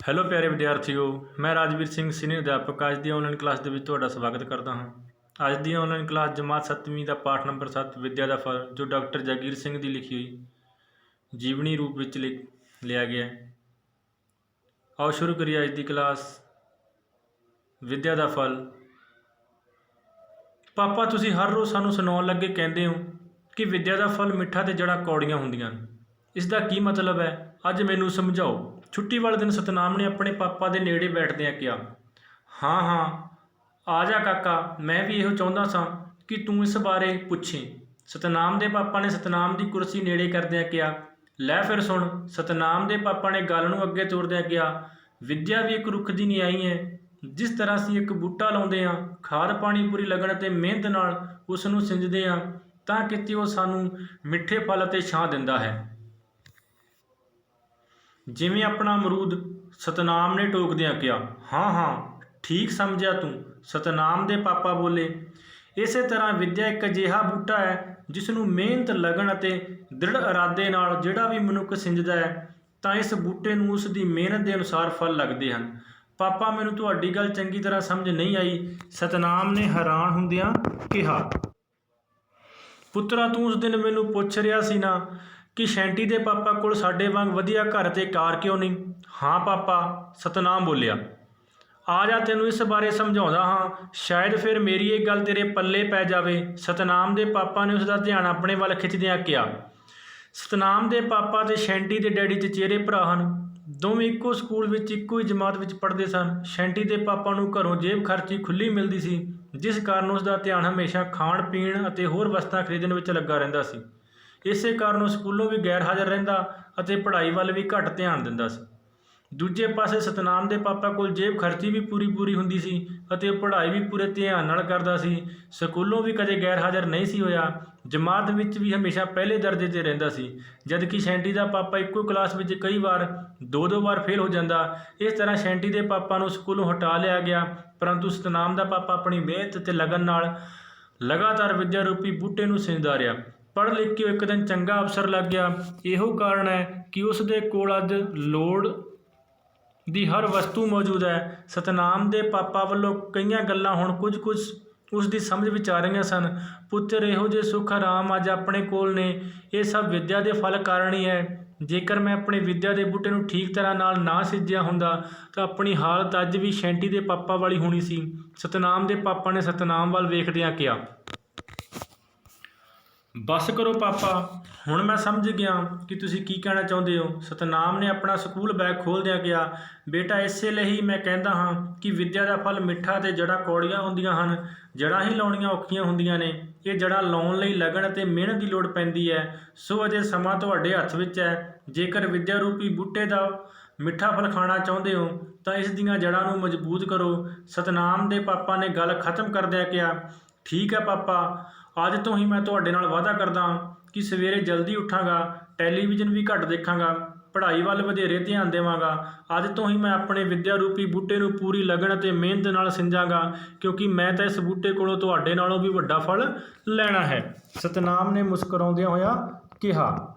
Hello ਪਿਆਰੇ ਵਿਦਿਆਰਥੀਓ, ਮੈਂ Rajveer Singh senior ਅਧਿਆਪਕ। ਅੱਜ ਦੀ ਆਨਲਾਈਨ ਕਲਾਸ ਦੇ ਵਿੱਚ ਤੁਹਾਡਾ ਸਵਾਗਤ ਕਰਦਾ ਹਾਂ। ਅੱਜ ਦੀ ਆਨਲਾਈਨ ਕਲਾਸ ਜਮਾਤ 7ਵੀਂ ਦਾ ਪਾਠ ਨੰਬਰ 7 ਵਿਦਿਆ ਦਾ ਫਲ, ਜੋ ਡਾਕਟਰ ਜਗੀਰ ਸਿੰਘ ਦੀ ਲਿਖੀ ਹੋਈ ਜੀਵਨੀ ਰੂਪ ਵਿੱਚ ਲਿਖ ਲਿਆ ਗਿਆ ਆਓ ਸ਼ੁਰੂ ਕਰੀਏ ਅੱਜ ਦੀ ਕਲਾਸ ਵਿਦਿਆ ਦਾ ਫਲ। ਪਾਪਾ, ਤੁਸੀਂ ਹਰ ਰੋਜ਼ ਸਾਨੂੰ ਸੁਣਾਉਣ ਲੱਗੇ ਕਹਿੰਦੇ ਹੋ ਕਿ ਵਿਦਿਆ ਦਾ ਫਲ ਮਿੱਠਾ ਤੇ ਜੜ੍ਹਾਂ ਕੌੜੀਆਂ ਹੁੰਦੀਆਂ ਹਨ। ਇਸ ਦਾ ਕੀ ਮਤਲਬ ਹੈ? ਅੱਜ ਮੈਨੂੰ ਸਮਝਾਓ। ਛੁੱਟੀ ਵਾਲੇ ਦਿਨ ਸਤਨਾਮ ਨੇ ਆਪਣੇ ਪਾਪਾ ਦੇ ਨੇੜੇ ਬੈਠਦਿਆਂ ਕਿਹਾ, ਹਾਂ ਹਾਂ, ਆ ਜਾ ਕਾਕਾ, ਮੈਂ ਵੀ ਇਹੋ ਚਾਹੁੰਦਾ ਸਾਂ ਕਿ ਤੂੰ ਇਸ ਬਾਰੇ ਪੁੱਛੇ। ਸਤਨਾਮ ਦੇ ਪਾਪਾ ਨੇ ਸਤਨਾਮ ਦੀ ਕੁਰਸੀ ਨੇੜੇ ਕਰਦਿਆਂ ਕਿਹਾ, ਲੈ ਫਿਰ ਸੁਣ। ਸਤਨਾਮ ਦੇ ਪਾਪਾ ਨੇ ਗੱਲ ਨੂੰ ਅੱਗੇ ਤੋਰਦਿਆਂ ਕਿਹਾ, ਵਿੱਦਿਆ ਵੀ ਇੱਕ ਰੁੱਖ ਦੀ ਨਿਆਈ ਹੈ। ਜਿਸ ਤਰ੍ਹਾਂ ਅਸੀਂ ਇੱਕ ਬੂਟਾ ਲਾਉਂਦੇ ਹਾਂ, ਖਾਦ ਪਾਣੀ ਪੂਰੀ ਲੱਗਣ ਅਤੇ ਮਿਹਨਤ ਨਾਲ ਉਸ ਨੂੰ ਸਿੰਜਦੇ ਹਾਂ, ਤਾਂ ਕਿਤੇ ਉਹ ਸਾਨੂੰ ਮਿੱਠੇ ਫਲ ਅਤੇ ਛਾਂ ਦਿੰਦਾ ਹੈ। ਜਿਵੇਂ ਆਪਣਾ ਅਮਰੂਦ ਸਤਨਾਮ ਨੇ ਟੋਕਦਿਆਂ ਕਿਹਾ, ਹਾਂ ਹਾਂ, ਠੀਕ ਸਮਝਿਆ ਤੂੰ, ਸਤਨਾਮ ਦੇ ਪਾਪਾ ਬੋਲੇ। ਇਸੇ ਤਰ੍ਹਾਂ ਵਿਦਿਆ ਇੱਕ ਅਜਿਹਾ ਬੂਟਾ ਹੈ, ਜਿਸ ਨੂੰ ਮਿਹਨਤ, ਲਗਨ ਅਤੇ ਦ੍ਰਿੜ ਇਰਾਦੇ ਨਾਲ ਜਿਹੜਾ ਵੀ ਮਨੁੱਖ ਸਿੰਜਦਾ ਹੈ, ਤਾਂ ਇਸ ਬੂਟੇ ਨੂੰ ਉਸ ਦੀ ਮਿਹਨਤ ਦੇ ਅਨੁਸਾਰ ਫਲ ਲੱਗਦੇ ਹਨ। ਪਾਪਾ, ਮੈਨੂੰ ਤੁਹਾਡੀ ਗੱਲ ਚੰਗੀ ਤਰ੍ਹਾਂ ਸਮਝ ਨਹੀਂ ਆਈ। ਸਤਨਾਮ ਨੇ ਹੈਰਾਨ ਹੁੰਦਿਆਂ ਕਿਹਾ, ਪੁੱਤਰਾ, ਤੂੰ ਉਸ ਦਿਨ ਮੈਨੂੰ ਪੁੱਛ ਰਿਹਾ ਸੀ ਨਾ ਕਿ ਸ਼ੈਂਟੀ ਦੇ ਪਾਪਾ ਕੋਲ ਸਾਡੇ ਵਾਂਗ ਵਧੀਆ ਘਰ ਤੇ ਕਾਰ ਕਿਉਂ ਨਹੀਂ? ਹਾਂ ਪਾਪਾ, ਸਤਨਾਮ ਬੋਲਿਆ। ਆ ਜਾ ਤੈਨੂੰ ਇਸ ਬਾਰੇ ਸਮਝਾਉਂਦਾ ਹਾਂ। ਸ਼ਾਇਦ ਫਿਰ ਮੇਰੀ ਇਹ ਗੱਲ ਤੇਰੇ ਪੱਲੇ ਪੈ ਜਾਵੇ। ਸਤਨਾਮ ਦੇ ਪਾਪਾ ਨੇ ਉਸ ਦਾ ਧਿਆਨ ਆਪਣੇ ਵੱਲ ਖਿੱਚਦਿਆਂ ਕਿਹਾ। ਸਤਨਾਮ ਦੇ ਪਾਪਾ ਤੇ ਸ਼ੈਂਟੀ ਦੇ ਡੈਡੀ ਚਚੇਰੇ ਭਰਾ ਹਨ। ਦੋਵੇਂ ਇੱਕੋ ਸਕੂਲ ਵਿੱਚ ਇੱਕੋ ਹੀ ਜਮਾਤ ਵਿੱਚ ਪੜ੍ਹਦੇ ਸਨ। ਸ਼ੈਂਟੀ ਦੇ ਪਾਪਾ ਨੂੰ ਘਰੋਂ ਜੇਬ ਖਰਚੀ ਖੁੱਲੀ ਮਿਲਦੀ ਸੀ, ਜਿਸ ਕਾਰਨ ਉਸ ਦਾ ਧਿਆਨ ਹਮੇਸ਼ਾ ਖਾਣ ਪੀਣ ਅਤੇ ਹੋਰ ਵਸਤਾਂ ਖਰੀਦਣ ਵਿੱਚ ਲੱਗਾ ਰਹਿੰਦਾ ਸੀ। ਇਸੇ ਕਾਰਨ ਉਹ ਸਕੂਲੋਂ ਵੀ ਗੈਰ ਹਾਜ਼ਰ ਰਹਿੰਦਾ ਅਤੇ ਪੜ੍ਹਾਈ ਵੱਲ ਵੀ ਘੱਟ ਧਿਆਨ ਦਿੰਦਾ ਸੀ। ਦੂਜੇ ਪਾਸੇ ਸਤਨਾਮ ਦੇ ਪਾਪਾ ਕੋਲ ਜੇਬ ਖਰਚੀ ਵੀ ਪੂਰੀ ਪੂਰੀ ਹੁੰਦੀ ਸੀ ਅਤੇ ਉਹ ਪੜ੍ਹਾਈ ਵੀ ਪੂਰੇ ਧਿਆਨ ਨਾਲ ਕਰਦਾ ਸੀ। ਸਕੂਲੋਂ ਵੀ ਕਦੇ ਗੈਰ ਹਾਜ਼ਰ ਨਹੀਂ ਸੀ ਹੋਇਆ। ਜਮਾਤ ਵਿੱਚ ਵੀ ਹਮੇਸ਼ਾ ਪਹਿਲੇ ਦਰਜੇ ਤੇ ਰਹਿੰਦਾ ਸੀ। ਜਦਕਿ ਸ਼ੈਂਟੀ ਦਾ ਪਾਪਾ ਇੱਕੋ ਕਲਾਸ ਵਿੱਚ ਕਈ ਵਾਰ ਦੋ ਦੋ ਵਾਰ ਫੇਲ ਹੋ ਜਾਂਦਾ, ਇਸ ਤਰ੍ਹਾਂ ਸ਼ੈਂਟੀ ਦੇ ਪਾਪਾ ਨੂੰ ਸਕੂਲੋਂ ਹਟਾ ਲਿਆ ਗਿਆ। ਪਰੰਤੂ ਸਤਨਾਮ ਦਾ ਪਾਪਾ ਆਪਣੀ ਮਿਹਨਤ ਤੇ ਲਗਨ ਨਾਲ ਲਗਾਤਾਰ ਵਿਦਿਆ ਰੂਪੀ ਬੂਟੇ ਨੂੰ ਸਿੰਜਦਾ ਰਿਹਾ। ਪੜ੍ਹ ਲਿਖ ਕੇ ਉਹ ਇੱਕ ਦਿਨ ਚੰਗਾ ਅਫਸਰ ਲੱਗ ਗਿਆ। ਇਹੋ ਕਾਰਨ ਹੈ ਕਿ ਉਸ ਦੇ ਕੋਲ ਅੱਜ ਲੋੜ ਦੀ ਹਰ ਵਸਤੂ ਮੌਜੂਦ ਹੈ। ਸਤਨਾਮ ਦੇ ਪਾਪਾ ਵੱਲੋਂ ਕਈਆਂ ਗੱਲਾਂ ਹੁਣ ਕੁਝ ਕੁਝ ਉਸ ਦੀ ਸਮਝ ਵਿੱਚ ਆ ਰਹੀਆਂ ਸਨ। ਪੁੱਤਰ, ਇਹੋ ਜਿਹੇ ਸੁੱਖ ਆਰਾਮ ਅੱਜ ਆਪਣੇ ਕੋਲ ਨੇ। ਇਹ ਸਭ ਵਿੱਦਿਆ ਦੇ ਫਲ ਕਾਰਨ ਹੀ ਹੈ। ਜੇਕਰ ਮੈਂ ਆਪਣੇ ਵਿੱਦਿਆ ਦੇ ਬੂਟੇ ਨੂੰ ਠੀਕ ਤਰ੍ਹਾਂ ਨਾਲ ਨਾ ਸਿੱਜਿਆ ਹੁੰਦਾ, ਤਾਂ ਆਪਣੀ ਹਾਲਤ ਅੱਜ ਵੀ ਸ਼ੈਂਟੀ ਦੇ ਪਾਪਾ ਵਾਲੀ ਹੋਣੀ ਸੀ। ਸਤਨਾਮ ਦੇ ਪਾਪਾ ਨੇ ਸਤਨਾਮ ਵੱਲ ਵੇਖਦਿਆਂ ਕਿਹਾ ਬਸ ਕਰੋ ਪਾਪਾ। ਹੁਣ ਮੈਂ ਸਮਝ ਗਿਆ ਕਿ ਤੁਸੀਂ ਕੀ ਕਹਿਣਾ ਚਾਹੁੰਦੇ ਹੋ। ਸਤਨਾਮ ਨੇ ਆਪਣਾ ਸਕੂਲ ਬੈਗ ਖੋਲ੍ਹਦਿਆਂ ਕਿਹਾ, ਬੇਟਾ, ਇਸੇ ਲਈ ਹੀ ਮੈਂ ਕਹਿੰਦਾ ਹਾਂ ਕਿ ਵਿੱਦਿਆ ਦਾ ਫਲ ਮਿੱਠਾ ਤੇ ਜੜ੍ਹਾਂ ਕੌੜੀਆਂ ਹੁੰਦੀਆਂ ਹਨ। ਜੜ੍ਹਾਂ ਹੀ ਲਾਉਣੀਆਂ ਔਖੀਆਂ ਹੁੰਦੀਆਂ ਨੇ। ਇਹ ਜੜ੍ਹਾਂ ਲਾਉਣ ਲਈ ਲਗਨ ਅਤੇ ਮਿਹਨਤ ਦੀ ਲੋੜ ਪੈਂਦੀ ਹੈ। ਸੋ ਅਜੇ ਸਮਾਂ ਤੁਹਾਡੇ ਹੱਥ ਵਿੱਚ ਹੈ। ਜੇਕਰ ਵਿੱਦਿਆ ਰੂਪੀ ਬੂਟੇ ਦਾ ਮਿੱਠਾ ਫਲ ਖਾਣਾ ਚਾਹੁੰਦੇ ਹੋ, ਤਾਂ ਇਸ ਦੀਆਂ ਜੜ੍ਹਾਂ ਨੂੰ ਮਜ਼ਬੂਤ ਕਰੋ। ਸਤਨਾਮ ਦੇ ਪਾਪਾ ਨੇ ਗੱਲ ਖਤਮ ਕਰਦਿਆਂ ਕਿਹਾ, ਠੀਕ ਹੈ ਪਾਪਾ। ਅੱਜ ਤੋਂ ਹੀ ਮੈਂ ਤੁਹਾਡੇ ਨਾਲ ਵਾਅਦਾ ਕਰਦਾ ਹਾਂ ਕਿ ਸਵੇਰੇ ਜਲਦੀ ਉੱਠਾਂਗਾ, ਟੈਲੀਵਿਜ਼ਨ ਵੀ ਘੱਟ ਦੇਖਾਂਗਾ, ਪੜ੍ਹਾਈ ਵੱਲ ਵਧੇਰੇ ਧਿਆਨ ਦੇਵਾਂਗਾ। ਅੱਜ ਤੋਂ ਹੀ ਮੈਂ ਆਪਣੇ ਵਿੱਦਿਆ ਰੂਪੀ ਬੂਟੇ ਨੂੰ ਪੂਰੀ ਲਗਨ ਅਤੇ ਮਿਹਨਤ ਨਾਲ ਸਿੰਜਾਂਗਾ, ਕਿਉਂਕਿ ਮੈਂ ਤਾਂ ਇਸ ਬੂਟੇ ਕੋਲੋਂ ਤੁਹਾਡੇ ਨਾਲੋਂ ਵੀ ਵੱਡਾ ਫਲ ਲੈਣਾ ਹੈ। ਸਤਨਾਮ ਨੇ ਮੁਸਕਰਾਉਂਦਿਆਂ ਹੋਇਆ ਕਿਹਾ,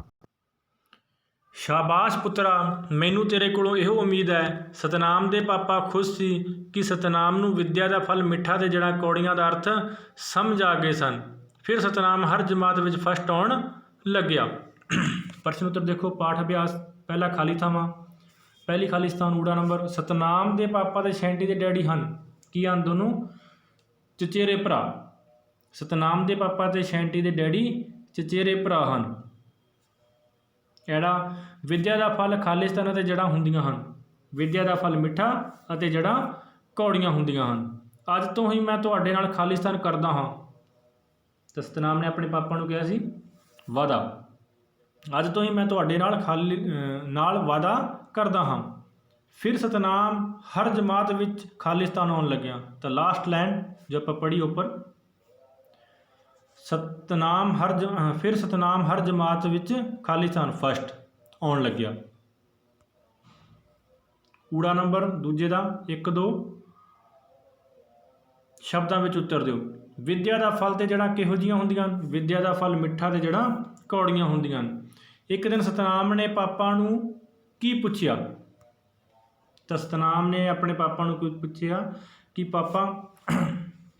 ਸ਼ਾਬਾਸ਼ ਪੁੱਤਰਾ, ਮੈਨੂੰ ਤੇਰੇ ਕੋਲੋਂ ਇਹੋ ਉਮੀਦ ਹੈ। ਸਤਨਾਮ ਦੇ ਪਾਪਾ ਖੁਸ਼ ਸੀ ਕਿ ਸਤਨਾਮ ਨੂੰ ਵਿੱਦਿਆ ਦਾ ਫਲ ਮਿੱਠਾ ਤੇ ਜਿਹੜਾ ਕੌੜੀਆਂ ਦਾ ਅਰਥ ਸਮਝ ਆ ਗਏ ਸਨ। ਫਿਰ ਸਤਨਾਮ ਹਰ ਜਮਾਤ ਵਿੱਚ ਫਸਟ ਆਉਣ ਲੱਗਿਆ। ਪ੍ਰਸ਼ਨ ਉੱਤਰ ਦੇਖੋ, ਪਾਠ ਅਭਿਆਸ, ਪਹਿਲਾ ਖਾਲੀ ਥਾਵਾਂ, ਪਹਿਲੀ ਖਾਲੀ ਸਥਾਨ ਊੜਾ ਨੰਬਰ, ਸਤਨਾਮ ਦੇ ਪਾਪਾ ਤੇ ਸ਼ੈਂਟੀ ਦੇ ਡੈਡੀ ਹਨ। ਕੀ ਹਨ ਦੋਨੋਂ ਚਚੇਰੇ ਭਰਾ। ਸਤਨਾਮ ਦੇ ਪਾਪਾ ਤੇ ਸ਼ੈਂਟੀ ਦੇ ਡੈਡੀ ਚਚੇਰੇ ਭਰਾ ਹਨ। ਜਿਹੜਾ ਵਿਦਿਆ ਦਾ ਫਲ ਖਾਲਿਸਤਾਨ ਅਤੇ ਜੜ੍ਹਾਂ ਹੁੰਦੀਆਂ ਹਨ। ਵਿਦਿਆ ਦਾ ਫਲ ਮਿੱਠਾ ਅਤੇ ਜੜ੍ਹਾਂ ਕੌੜੀਆਂ ਹੁੰਦੀਆਂ ਹਨ। ਅੱਜ ਤੋਂ ਹੀ ਮੈਂ ਤੁਹਾਡੇ ਨਾਲ ਖਾਲਿਸਤਾਨ ਕਰਦਾ ਹਾਂ। ਤਾਂ ਸਤਨਾਮ ਨੇ ਆਪਣੇ ਪਾਪਾ ਨੂੰ ਕਿਹਾ ਸੀ, ਵਾਦਾ। ਅੱਜ ਤੋਂ ਹੀ ਮੈਂ ਤੁਹਾਡੇ ਨਾਲ ਖਾਲੀ ਨਾਲ ਵਾਦਾ ਕਰਦਾ ਹਾਂ। ਫਿਰ ਸਤਨਾਮ ਹਰ ਜਮਾਤ ਵਿੱਚ ਖਾਲਿਸਤਾਨ ਆਉਣ ਲੱਗਿਆ। ਤਾਂ ਲਾਸਟ ਲਾਈਨ ਜੋ ਆਪਾਂ ਪੜ੍ਹੀ ਉੱਪਰ। ਸਤਨਾਮ ਹਰ ਜ- ਫਿਰ ਸਤਨਾਮ ਹਰ ਜਮਾਤ ਵਿੱਚ ਖਾਲਿਸਤਾਨ ਫਸਟ ਆਉਣ ਲੱਗਿਆ। ਊੜਾ ਨੰਬਰ ਦੂਜੇ ਦਾ 1 2 ਸ਼ਬਦਾਂ ਵਿੱਚ ਉੱਤਰ ਦਿਓ। ਵਿੱਦਿਆ ਦਾ ਫਲ ਤੇ ਜਿਹੜਾ ਕਿਹੋ ਜੀਆਂ ਹੁੰਦੀਆਂ? ਹਨ? ਵਿਦਿਆ ਦਾ ਫਲ ਮਿੱਠਾ ਤੇ ਜਿਹੜਾ ਕੌੜੀਆਂ ਹੁੰਦੀਆਂ। ਹਨ ਇੱਕ ਦਿਨ ਸਤਨਾਮ ਨੇ ਪਾਪਾ ਨੂੰ ਕੀ ਪੁੱਛਿਆ? ਤਾਂ ਸਤਨਾਮ ਨੇ ਆਪਣੇ ਪਾਪਾ ਨੂੰ ਕੋਈ ਪੁੱਛਿਆ ਕਿ ਪਾਪਾ,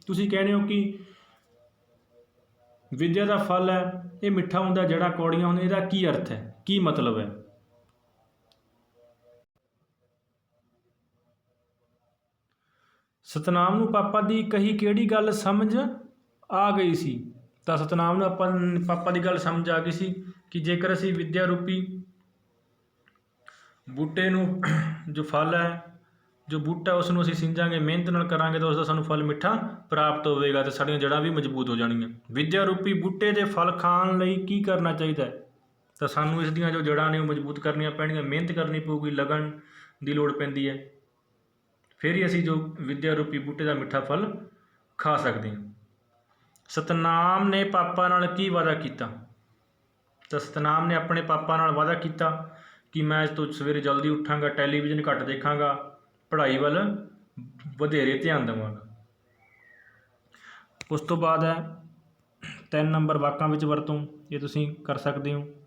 ਤੁਸੀਂ ਕਹਿੰਦੇ ਹੋ ਕਿ ਵਿਦਿਆ ਦਾ ਫਲ ਹੈ, ਇਹ ਮਿੱਠਾ ਹੁੰਦਾ ਜੜਾ ਕੌੜੀਆਂ ਹੁੰਦੀਆਂ, ਇਹਦਾ ਕੀ ਅਰਥ ਹੈ? ਕੀ ਮਤਲਬ ਹੈ? ਸਤਨਾਮ ਨੂੰ ਪਾਪਾ ਦੀ ਕਹੀ ਕਿਹੜੀ ਗੱਲ ਸਮਝ ਆ ਗਈ ਸੀ? ਤਾਂ ਸਤਨਾਮ ਨੂੰ ਆਪਾਂ ਪਾਪਾ ਦੀ ਗੱਲ ਸਮਝ ਆ ਗਈ ਸੀ ਕਿ ਜੇਕਰ ਅਸੀਂ ਵਿਦਿਆ ਰੂਪੀ ਬੂਟੇ ਨੂੰ ਜੋ ਫਲ ਹੈ, ਜੋ ਬੂਟਾ ਉਸ ਨੂੰ ਅਸੀਂ ਸਿੰਜਾਂਗੇ, ਮਿਹਨਤ ਨਾਲ ਕਰਾਂਗੇ ਤਾਂ ਉਸ ਦਾ ਸਾਨੂੰ ਫਲ ਮਿੱਠਾ ਪ੍ਰਾਪਤ ਹੋਵੇਗਾ ਤੇ ਸਾਡੀਆਂ ਜੜ੍ਹਾਂ ਵੀ ਮਜ਼ਬੂਤ ਹੋ ਜਾਣਗੀਆਂ। ਵਿਦਿਆ ਰੂਪੀ ਬੂਟੇ ਦੇ ਫਲ ਖਾਣ ਲਈ ਕੀ ਕਰਨਾ ਚਾਹੀਦਾ ਹੈ? ਤਾਂ ਸਾਨੂੰ ਇਸ ਦੀਆਂ ਜੋ ਜੜ੍ਹਾਂ ਨੇ ਉਹ ਮਜ਼ਬੂਤ ਕਰਨੀਆਂ ਪੈਣਗੀਆਂ ਮਿਹਨਤ ਕਰਨੀ ਪਊਗੀ, ਲਗਨ ਦੀ ਲੋੜ ਪੈਂਦੀ ਹੈ। ਫਿਰ ਹੀ ਅਸੀਂ ਜੋ ਵਿੱਦਿਆ ਰੂਪੀ ਬੂਟੇ ਦਾ ਮਿੱਠਾ ਫਲ ਖਾ ਸਕਦੇ ਹਾਂ। ਸਤਨਾਮ ਨੇ ਪਾਪਾ ਨਾਲ ਕੀ ਵਾਅਦਾ ਕੀਤਾ? ਤਾਂ ਸਤਨਾਮ ਨੇ ਆਪਣੇ ਪਾਪਾ ਨਾਲ ਵਾਅਦਾ ਕੀਤਾ ਕਿ ਮੈਂ ਅੱਜ ਤੋਂ ਸਵੇਰੇ ਜਲਦੀ ਉੱਠਾਂਗਾ, ਟੈਲੀਵਿਜ਼ਨ ਘੱਟ ਦੇਖਾਂਗਾ, ਪੜ੍ਹਾਈ ਵੱਲ ਵਧੇਰੇ ਧਿਆਨ ਦੇਵਾਂਗਾ। ਉਸ ਤੋਂ ਬਾਅਦ ਹੈ, ਤਿੰਨ ਨੰਬਰ ਵਾਕਾਂ ਵਿੱਚ ਵਰਤੋਂ, ਇਹ ਤੁਸੀਂ ਕਰ ਸਕਦੇ ਹੋ।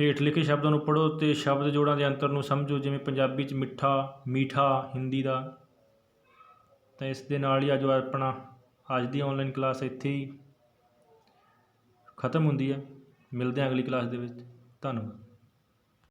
ਹੇਠ ਲਿਖੇ ਸ਼ਬਦਾਂ ਨੂੰ ਪੜ੍ਹੋ ਅਤੇ ਸ਼ਬਦ ਜੋੜਾਂ ਦੇ ਅੰਤਰ ਨੂੰ ਸਮਝੋ, ਜਿਵੇਂ ਪੰਜਾਬੀ 'ਚ ਮਿੱਠਾ, ਮੀਠਾ, ਹਿੰਦੀ ਦਾ। ਤਾਂ ਇਸ ਦੇ ਨਾਲ ਹੀ ਅੱਜ ਆਪਣਾ, ਅੱਜ ਦੀ ਆਨਲਾਈਨ ਕਲਾਸ ਇੱਥੇ ਹੀ ਖਤਮ ਹੁੰਦੀ ਹੈ। ਮਿਲਦੇ ਹਾਂ ਅਗਲੀ ਕਲਾਸ ਦੇ ਵਿੱਚ। ਧੰਨਵਾਦ।